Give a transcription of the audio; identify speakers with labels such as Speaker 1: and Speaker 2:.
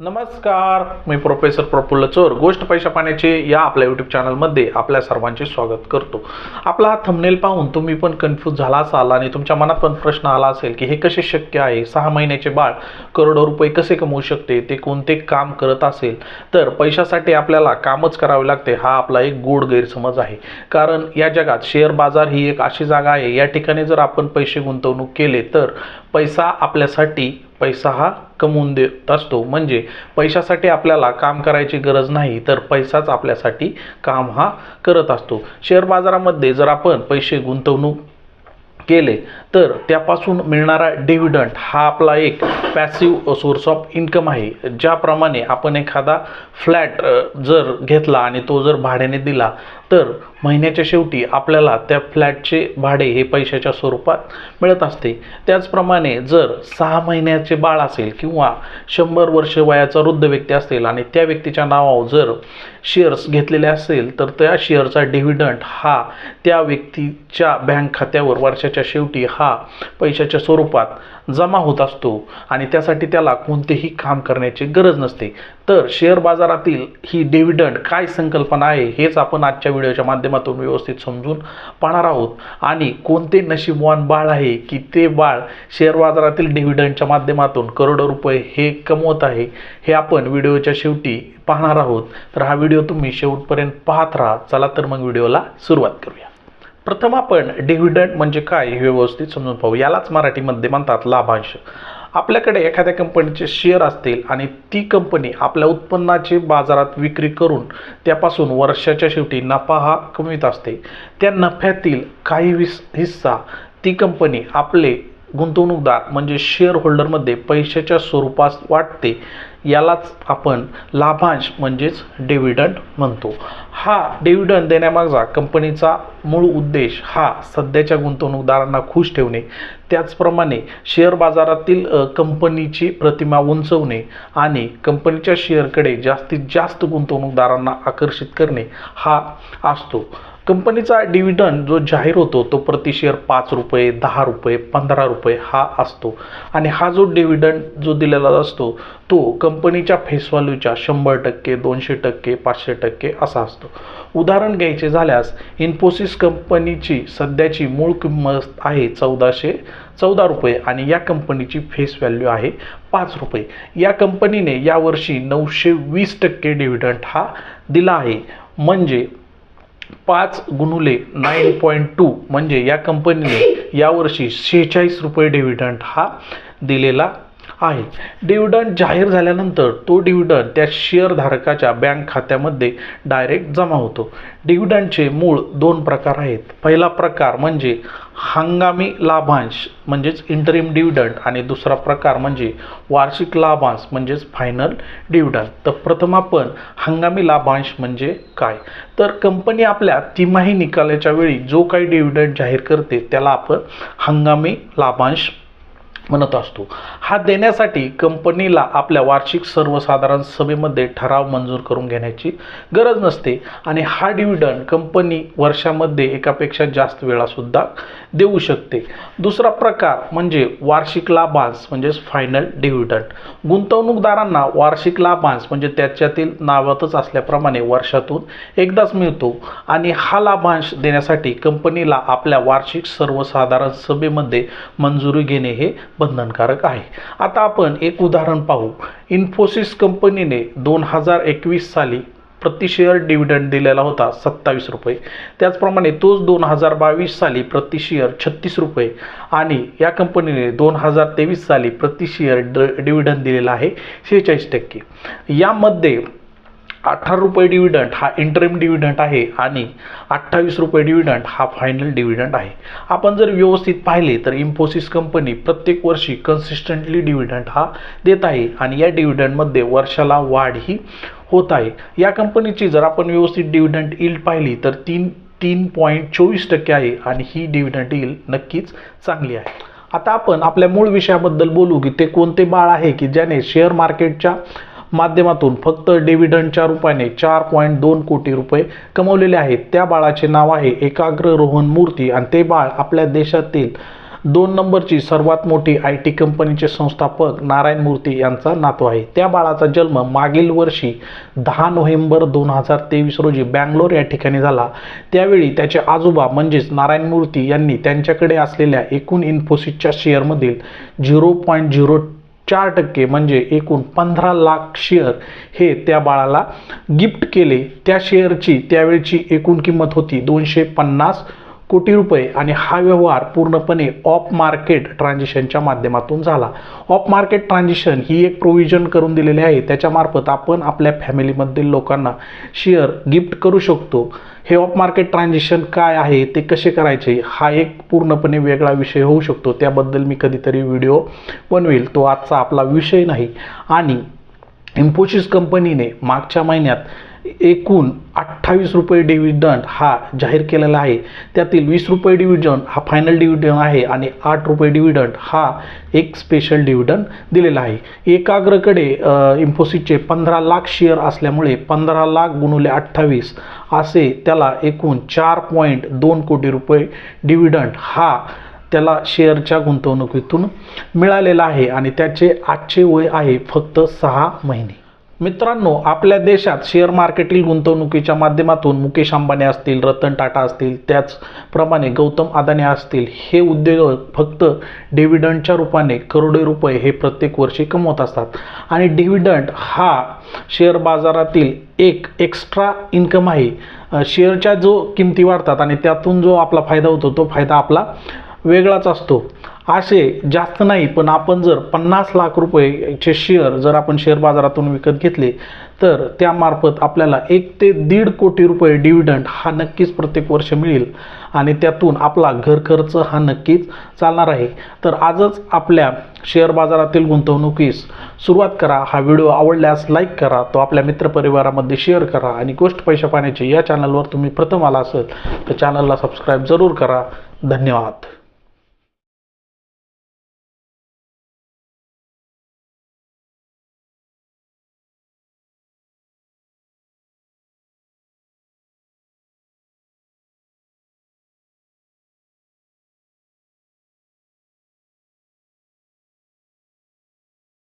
Speaker 1: नमस्कार मी प्रोफेसर प्रफुल्ल चोर. गोष्ट पैशा पाण्याचे या आपल्या यूट्यूब चॅनलमध्ये आपल्या सर्वांचे स्वागत करतो. आपला हा थंबनेल पाहून तुम्ही पण कन्फ्यूज झाला असाल आणि तुमच्या मनात पण प्रश्न आला असेल की हे कसे शक्य आहे? सहा महिन्याचे बाळ करोडो रुपये कसे कमवू शकते? ते कोणते काम करत असेल? तर पैशासाठी आपल्याला कामच करावे लागते हा आपला एक गोड गैरसमज आहे. कारण या जगात शेअर बाजार ही एक अशी जागा आहे. या ठिकाणी जर आपण पैसे गुंतवणूक केले तर पैसा आपल्यासाठी पैसा हा कमवून देत असतो. म्हणजे पैशासाठी आपल्याला काम करायची गरज नाही तर पैसाच आपल्यासाठी काम हा करत असतो. शेअर बाजारामध्ये जर आपण पैसे गुंतवणूक केले तर त्यापासून मिळणारा डिव्हिडंट हा आपला एक पॅसिव्ह सोर्स ऑफ इन्कम आहे. ज्याप्रमाणे आपण एखादा फ्लॅट जर घेतला आणि तो जर भाड्याने दिला तर महिन्याच्या शेवटी आपल्याला त्या फ्लॅटचे भाडे हे पैशाच्या स्वरूपात मिळत असते. त्याचप्रमाणे जर सहा महिन्याचे बाळ असेल किंवा शंभर वर्ष वयाचा वृद्ध व्यक्ती असेल आणि त्या व्यक्तीच्या नावावर जर शेअर्स घेतलेले असेल तर त्या शेअरचा डिव्हिडंट हा त्या व्यक्तीच्या बँक खात्यावर वर्षाच्या शेवटी हा पैशाच्या स्वरूपात जमा होत असतो आणि त्यासाठी त्याला कोणतेही काम करण्याची गरज नसते. तर शेअर बाजारातील ही डिव्हिडंड काय संकल्पना आहे हेच आपण आजच्या व्हिडिओच्या माध्यमातून व्यवस्थित समजून पाहणार आहोत. आणि कोणते नशीबवान बाळ आहे की ते बाळ शेअर बाजारातील डिव्हिडंडच्या माध्यमातून करोडो रुपये हे कमवत आहे हे आपण व्हिडिओच्या शेवटी पाहणार आहोत. तर हा व्हिडिओ तुम्ही शेवटपर्यंत पाहत राहा. चला तर मग व्हिडिओला सुरुवात करूया. प्रथम आपण डिव्हिडंड म्हणजे काय हे व्यवस्थित समजून पाहू. यालाच मराठीमध्ये म्हणतात लाभांश. आपल्याकडे एखाद्या कंपनीचे शेअर असतील आणि ती कंपनी आपल्या उत्पन्नाची बाजारात विक्री करून त्यापासून वर्षाच्या शेवटी नफा हा कमवित असते. त्या नफ्यातील काही विस हिस्सा ती कंपनी आपले गुंतवणूकदार म्हणजे शेअर होल्डरमध्ये पैशाच्या स्वरूपात वाटते यालाच आपण लाभांश म्हणजेच डिव्हिडंड म्हणतो. हा डिव्हिडंड देण्यामागचा कंपनीचा मूळ उद्देश हा सध्याच्या गुंतवणूकदारांना खुश ठेवणे त्याचप्रमाणे शेअर बाजारातील कंपनीची प्रतिमा उंचवणे आणि कंपनीच्या शेअरकडे जास्तीत जास्त गुंतवणूकदारांना आकर्षित करणे हा असतो. कंपनीचा डिव्हिडंड जो जाहीर होतो तो प्रति शेअर पाच रुपये दहा रुपये पंधरा रुपये हा असतो. आणि हा जो डिव्हिडंड जो दिलेला असतो तो कंपनीच्या फेस व्हॅल्यूच्या शंभर टक्के दोनशे टक्के पाचशे टक्के असा असतो. उदाहरण घ्यायचे झाल्यास इन्फोसिस कंपनीची सध्याची मूळ किंमत आहे चौदाशे चौदा रुपये आणि या कंपनीची फेस व्हॅल्यू आहे पाच रुपये. या कंपनीने यावर्षी नऊशे वीस टक्के डिव्हिडंड हा दिला आहे. म्हणजे पाच गुणुले नाईन पॉईंट टू म्हणजे या कंपनीने यावर्षी शेहेचाळीस रुपये डिव्हिडंट हा दिलेला आहे. डिव्हिडंड जाहीर झाल्यानंतर तो डिव्हिडंड त्या शेअरधारकाच्या बँक खात्यामध्ये डायरेक्ट जमा होतो. डिव्हिडंडचे मूळ दोन प्रकार आहेत. पहिला प्रकार म्हणजे हंगामी लाभांश म्हणजेच इंटरिम डिव्हिडंड आणि दुसरा प्रकार म्हणजे वार्षिक लाभांश म्हणजेच फायनल डिव्हिडंड तर प्रथम आपण हंगामी लाभांश म्हणजे काय? तर कंपनी आपल्या तिमाही निकालाच्या वेळी जो काही डिव्हिडंड जाहीर करते त्याला आपण हंगामी लाभांश म्हणत असतो. हा देण्यासाठी कंपनीला आपल्या वार्षिक सर्वसाधारण सभेमध्ये ठराव मंजूर करून घेण्याची गरज नसते आणि हा डिव्हिडंड कंपनी वर्षामध्ये एकापेक्षा जास्त वेळासुद्धा देऊ शकते. दुसरा प्रकार म्हणजे वार्षिक लाभांश म्हणजेच फायनल डिव्हिडंड गुंतवणूकदारांना वार्षिक लाभांश म्हणजे त्याच्यातील नावातच असल्याप्रमाणे वर्षातून एकदाच मिळतो आणि हा लाभांश देण्यासाठी कंपनीला आपल्या वार्षिक सर्वसाधारण सभेमध्ये मंजुरी घेणे हे बंधनकारक आहे. आता आपण एक उदाहरण पाहू. इन्फोसिस कंपनीने दोन हजार एकवीस साली प्रतिशेअर डिव्हिडंड दिलेला होता सत्तावीस रुपये. त्याचप्रमाणे तोच दोन हजार बावीस साली प्रतिशेअर छत्तीस रुपये आणि या कंपनीने दोन हजार तेवीस साली प्रतिशेअर ड डिव्हिडंड दिलेला आहे शेहेचाळीस टक्के. यामध्ये अठरा रुपये डिव्हिडंट हा इंटरिम डिव्हिडंट आहे आणि अठ्ठावीस रुपये डिव्हिडंट हा फायनल डिव्हिडंट आहे. आपण जर व्यवस्थित पाहिले तर इन्फोसिस कंपनी प्रत्येक वर्षी कन्सिस्टंटली डिव्हिडंट हा देत आहे आणि या डिव्हिडंटमध्ये वर्षाला वाढ ही होत आहे. या कंपनीची जर आपण व्यवस्थित डिव्हिडंट इल्ड पाहिली तर तीन तीन पॉईंट चोवीस टक्के आहे आणि ही डिव्हिडंट इल्ड नक्कीच चांगली आहे. आता आपण आपल्या मूळ विषयाबद्दल बोलू की ते कोणते बाळ आहे की ज्याने शेअर मार्केटच्या माध्यमातून फक्त डिव्हिडंडच्या रूपाने चार पॉईंट दोन कोटी रुपये कमवलेले आहेत. त्या बाळाचे नाव आहे एकाग्र रोहन मूर्ती आणि ते बाळ आपल्या देशातील दोन नंबरची सर्वात मोठी आय टी कंपनीचे संस्थापक नारायण मूर्ती यांचा नातू आहे. त्या बाळाचा जन्म मागील वर्षी दहा नोव्हेंबर दोन हजार तेवीस रोजी बँगलोर या ठिकाणी झाला. त्यावेळी त्याचे आजोबा म्हणजेच नारायण मूर्ती यांनी त्यांच्याकडे असलेल्या एकूण इन्फोसिसच्या शेअरमधील झिरो पॉईंट झिरो चार टक्के म्हणजे एकूण पंधरा लाख शेअर हे त्या बाळाला गिफ्ट केले. त्या शेअरची त्यावेळची एकूण किंमत होती दोनशे पन्नास कोटी रुपये आणि हा व्यवहार पूर्णपणे ऑफ मार्केट ट्रान्झॅक्शनच्या माध्यमातून झाला. ऑफ मार्केट ट्रान्झॅक्शन ही एक प्रोव्हिजन करून दिलेली आहे. त्याच्यामार्फत आपण आपल्या फॅमिलीमधील लोकांना शेअर गिफ्ट करू शकतो. हे ऑफ मार्केट ट्रान्झॅक्शन काय आहे ते कसे करायचे हा एक पूर्णपणे वेगळा विषय होऊ शकतो. त्याबद्दल मी कधीतरी व्हिडिओ बनवेल. तो आजचा आपला विषय नाही. आणि इन्फोसिस कंपनीने मागच्या महिन्यात एकूण अठ्ठावीस रुपये डिव्हिडंड हा जाहीर केलेला आहे. त्यातील वीस रुपये डिव्हिडंड हा फायनल डिव्हिडंड आहे आणि आठ रुपये डिव्हिडंड हा एक स्पेशल डिव्हिडंड दिलेला आहे. एकाग्रकडे इन्फोसिसचे पंधरा लाख शेअर असल्यामुळे पंधरा लाख गुणुले अठ्ठावीस असे त्याला एकूण चार पॉईंट दोन कोटी रुपये डिव्हिडंड हा त्याला शेअरच्या गुंतवणुकीतून मिळालेला आहे आणि त्याचे आजचे वय आहे फक्त सहा महिने. मित्रांनो आपल्या देशात शेअर मार्केटील गुंतवणुकीच्या माध्यमातून मुकेश अंबानी असतील रतन टाटा असतील त्याचप्रमाणे गौतम अदानी असतील हे उद्योजक फक्त डिव्हिडंडच्या रूपाने करोडो रुपये हे प्रत्येक वर्षी कमवत असतात. आणि डिव्हिडंड हा शेअर बाजारातील एक एक्स्ट्रा इन्कम आहे. शेअरच्या जो किमती वाढतात आणि त्यातून जो आपला फायदा होतो तो फायदा आपला वेगळाच असतो. असे जास्त नाही पण आपण जर पन्नास लाख रुपयेचे शेअर जर आपण शेअर बाजारातून विकत घेतले तर त्यामार्फत आपल्याला एक ते दीड कोटी रुपये डिव्हिडंड हा नक्कीच प्रत्येक वर्ष मिळेल आणि त्यातून आपला घर खर्च हा नक्कीच चालणार आहे. तर आजच आपल्या शेअर बाजारातील गुंतवणुकीस सुरुवात करा. हा व्हिडिओ आवडल्यास लाईक करा तो आपल्या मित्रपरिवारामध्ये शेअर करा आणि गोष्ट पैशा पाण्याचे या चॅनलवर तुम्ही प्रथम आला असेल तर चॅनलला सबस्क्राईब जरूर करा. धन्यवाद.